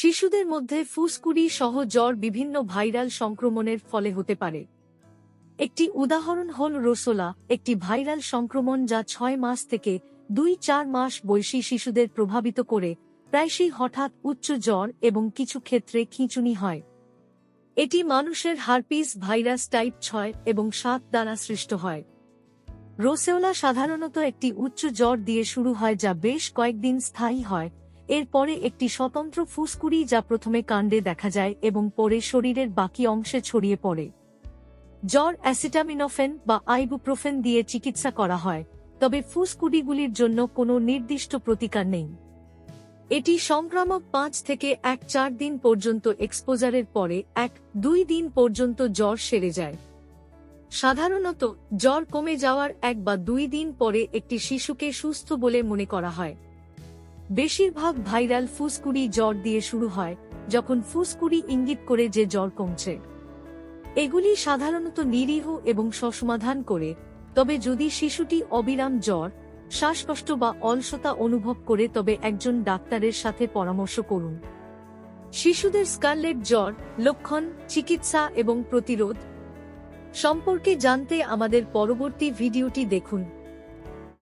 শিশুদের মধ্যে ফুসকুড়ি সহ জ্বর বিভিন্ন ভাইরাল সংক্রমণের ফলে হতে পারে। একটি উদাহরণ হল রোসোলা, একটি ভাইরাল সংক্রমণ যা ছয় মাস থেকে দুই চার মাস বয়সী শিশুদের প্রভাবিত করে, প্রায়শই হঠাৎ উচ্চ জ্বর এবং কিছু ক্ষেত্রে খিঁচুনি হয়। এটি মানুষের হারপিস ভাইরাস টাইপ ছয় এবং সাত দ্বারা সৃষ্ট হয়। রোসেওলা সাধারণত একটি উচ্চ জ্বর দিয়ে শুরু হয় যা বেশ কয়েকদিন স্থায়ী হয় এরপরে একটি স্বতন্ত্র ফুসকুড়ি যা প্রথমে কাণ্ডে দেখা যায় এবং পরে শরীরের বাকি অংশে ছড়িয়ে পড়ে। জ্বর, অ্যাসিটামিনোফেন বা আইবুপ্রোফেন দিয়ে চিকিৎসা করা হয়, তবে ফুসকুডিগুলির জন্য কোনো নির্দিষ্ট প্রতিকার নেই। এটি সংক্রামক পাঁচ থেকে এক চার দিন পর্যন্ত এক্সপোজারের পরে এক দুই দিন পর্যন্ত জ্বর সেরে যায়। সাধারণত, জ্বর কমে যাওয়ার এক বা দুই দিন পরে একটি শিশুকে সুস্থ বলে মনে করা হয়। বেশিরভাগ ভাইরাল ফুসকুড়ি জ্বর দিয়ে শুরু হয়, যখন ফুসকুড়ি ইঙ্গিত করে যে জ্বর কমছে। এগুলি সাধারণত নিরীহ এবং সসমাধান করে, তবে যদি শিশুটি অবিরাম জ্বর, শ্বাসকষ্ট বা অলসতা অনুভব করে তবে একজন ডাক্তারের সাথে পরামর্শ করুন। শিশুদের স্কারলেট জ্বর, লক্ষণ, চিকিৎসা এবং প্রতিরোধ সম্পর্কে জানতে আমাদের পরবর্তী ভিডিওটি দেখুন।